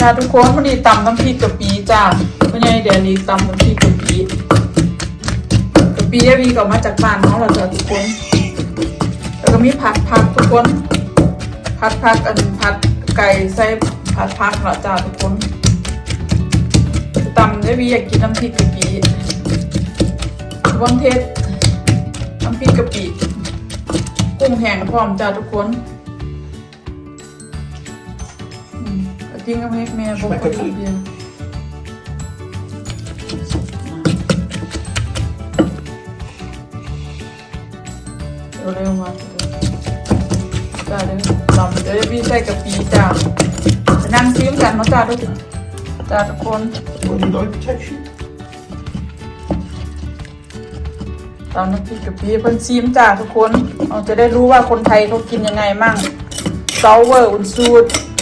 จ้าทุกคนวันนี้ตำน้ำพริกกะปิจ้าไม่ใช่เดี๋ยวนี้ตำน้ำพริกกะปิกะปิยาวีก็มาจากบ้านเนาะเราจ้าทุกคน แล้วก็มีผัดผักทุกคน ผัดผักอันผัดไก่ใส่ผัดผักเหรอจ้าทุกคนตำยาวีอยากกินน้ำพริกกะปิวันเทศน้ำพริกกะปิกุ้งแห้งพร้อมจ้าทุกคน จริงก็ไม่แม่บอกว่าเบียร์เร็วๆมาจ้าเดี๋ยวลำเดี๋ยวพี่ใส่กะปิจ้าไปนั่งซิมกันมาจ้าทุกจ้าทุกคน What do you like protection? ตามน้ำพริกกะปิเพิ่นซิมจ้าทุกคนเราจะได้รู้ว่าคนไทยเขากินยังไงมั่ง sour und süß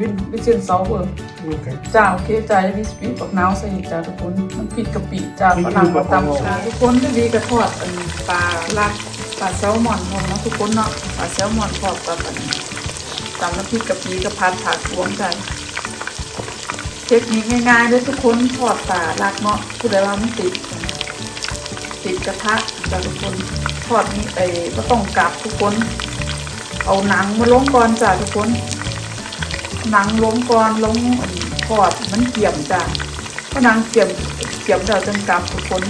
นเซาเวอร์น้องเนาะซาสิกุนี่กุเนี่ยอีนอนไอนอตวันซาสิวิวิเซนเซาเวอร์ Okay. จ้าโอเคจ้าจะมีสปีดปักน้าวใส่จ้าทุกคนมันผิดกะปิจ้าฝรั่งมาตำจ้าทุกคนจะดีกระทอดอันปลาลักปลาแซลมอนพร้อมเนาะทุกคนเนาะปลาแซลมอนทอดกับอันตำน้ำพริกกะปิกับพันผักรวมกันเทคนิคง่ายๆเลยทุกคนทอดปลาลักเนาะผู้ใดว่ามันติดติดกระทะจ้าทุกคนทอดนี้ไปก็ต้องกลับทุกคน เอาหนังมาลงก่อนจ้าทุกคน หนังลงก่อนลงอันทอดมันเกี่ยมจ้าก็หนังเกี่ยมเกี่ยมเดี๋ยวจนกลับทุกคน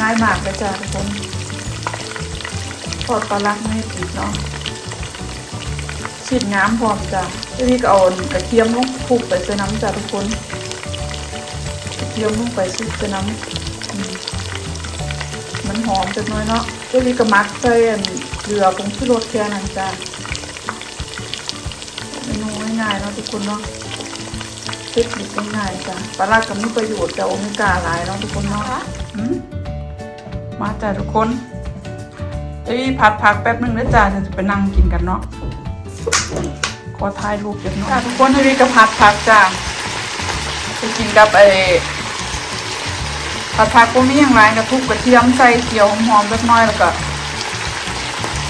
ง่ายมากเลยจ้าทุกคนทอดปลาลักไม่ให้ติดเนาะฉีดน้ำพร้อมจ้าทีนี้ก็เอากระเทียมลงคลุกไปใส่น้ำจ้าทุกคนกระเทียมลงไปซุปใส่น้ำมันหอมจังน้อยเนาะเจ้านี่ก็มักใส่เกลือผงชูรสแค่นั้นจ้า ง่ายๆเนาะทุกคนเนาะเทคนิคง่ายๆจ้าปลาร้าก็มีประโยชน์แต่โอเมก้าหลายเนาะทุกคนเนาะอืมมาจ้าทุกคนเอ้ยผัดผักแป๊บนึงนะจ้าเดี๋ยวจะไปนั่งกินกันเนาะขอถ่ายรูปเก็บเนาะจ้าทุกคนให้ดีกับผัดผักจ้าไปกินกับไอผัดผักก็มีอย่างไรกระทุกกระเทียมใส่เจียวหอมๆเล็กน้อยแล้วก็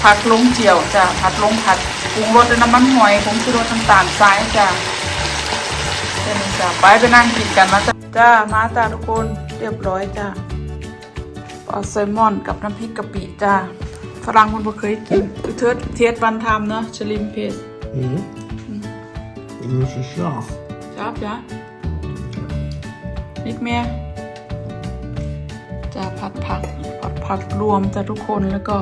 ผักลงเจียวจ้ะผัดลงผัด ปรุงรสด้วยน้ำมันหอยผงชูรสน้ำตาลทรายจ้ะเช่นนี้จ้ะไปไปนั่งกินกันมาจ้ะจ้ามาจ้าทุกคนเรียบร้อยจ้ะปลาแซลมอนกับน้ำพริกกะปิจ้าฝรั่งมันบ่เคยกินคือเทิดเทียดวันทำเนาะชลิมเพส Mm. This is sharp. จ้าจ้ะนิดเมียจะผัดผักผัดผักรวมจะทุกคนแล้วก็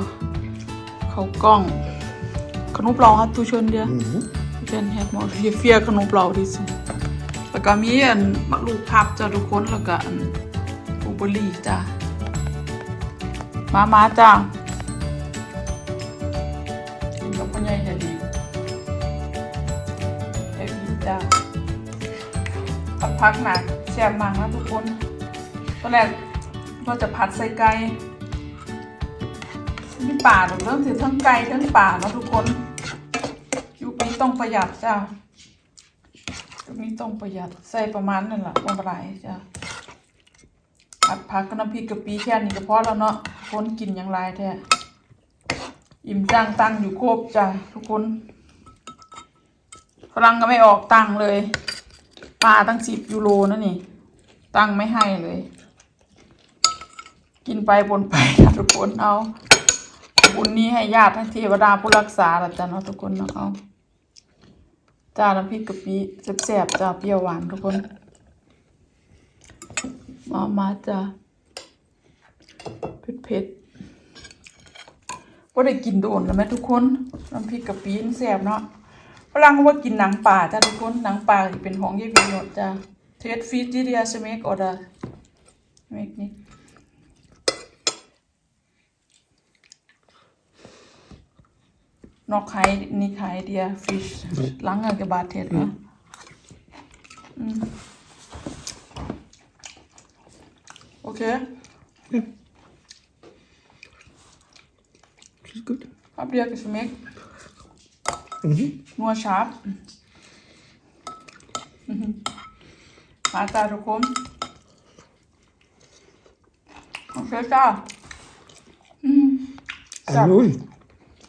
เขาวกล้อง ขนมเปล่าฮัตตูชนเดียว Mm. เชนเฮ็ดหมดเฮียเฟียขนมเปล่าดิสิแล้วก็มีอันมะลูกพับจ้ะทุกคนแล้วก็อันบูเบอรี่จ้ะมามาจ้ากินกับพ่อใหญ่เฮ็ดดีเฮ็ดดีจ้าผัดผักหนักแซ่บมากนะทุกคนตอนแรกก็จะผัดใส่ไก่ มีป่าหนูเริ่มถือทั้งไก่ทั้งป่าแล้วทุกคน ยุคนี้ต้องประหยัดจ้ายุคนี้ต้องประหยัดใส่ประมาณนั่นแหละประมาณไรจ้าผัดผักกับน้ำพริกกะปิแค่นี้ก็พอแล้วเนาะคนกินอย่างไรแท้อิ่มจังตังอยู่ครบจ้าทุกคนฝรั่งก็ไม่ออกตังเลยปลาตั้งสิบยูโรนั่นนี่ ตังไม่ให้เลย กินไปบนไปนะทุกคนเอา บุญนี้ให้ญาติให้เทวดาผู้รักษาละจ้ะเนาะทุกคนเนาะเอาจ้าน้ำพริกกะปิแซ่บๆจ้าเปรี้ยวหวานทุกคน มามาจ้าเผ็ดเผ็ดๆว่าได้กินโดนแล้วไหมทุกคนน้ำพริกกะปินแซ่บเนาะฝรั่งว่ากินหนังป่าจ้าทุกคนหนังป่าที่เป็นของเยี่ปีโนดจ้าเทสฟีจิเดียสเมกออดาเมกนิ Noch kein, nicht Heidi Fisch. Lange gewartet, ne? Mm. Okay. Habt ihr geschmeckt? Mhm. Nur scharf. Mhm. มาจ้าทุกค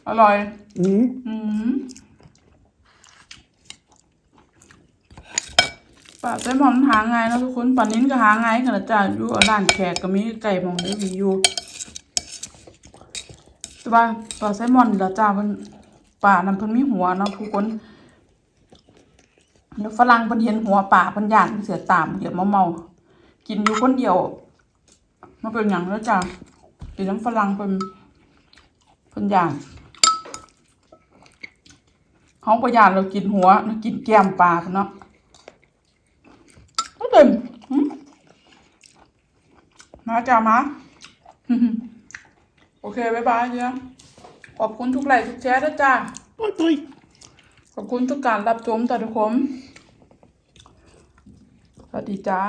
นโอเคจ้าอืม Dạ. Hallo. อร่อย Mhm. อืมปลาไซลมอนหาง่ายนะทุกคนปลานิ้นก็หาง่ายขนาดจ้าอยู่ร้านแขกก็มีไก่มองได้วีอยู่แต่ว่าปลาไซลมอนนี่ละจ้ามันปลานั้นเพิ่นมีหัวเนาะทุกคนแล้วฝรั่งเพิ่นเห็นหัวปลาเพิ่นย่านเพิ่นเสียตามเดี๋ยวมาเมากินอยู่คนเดียวมันเป็นหยังแล้วจ้ากินน้ำฝรั่งเพิ่นเพิ่นย่าน เขาประหยัดเรากินหัวเรากินแก้มปลาพุ่นเนาะก็เต็มหึมาจ้ามาโอเคบ๊ายบายเจ้าขอบคุณทุกไลค์ทุกแชร์ด้วยจ้า Bye bye. ขอบคุณทุกการรับชมต่อทุกคนสวัสดีจ้า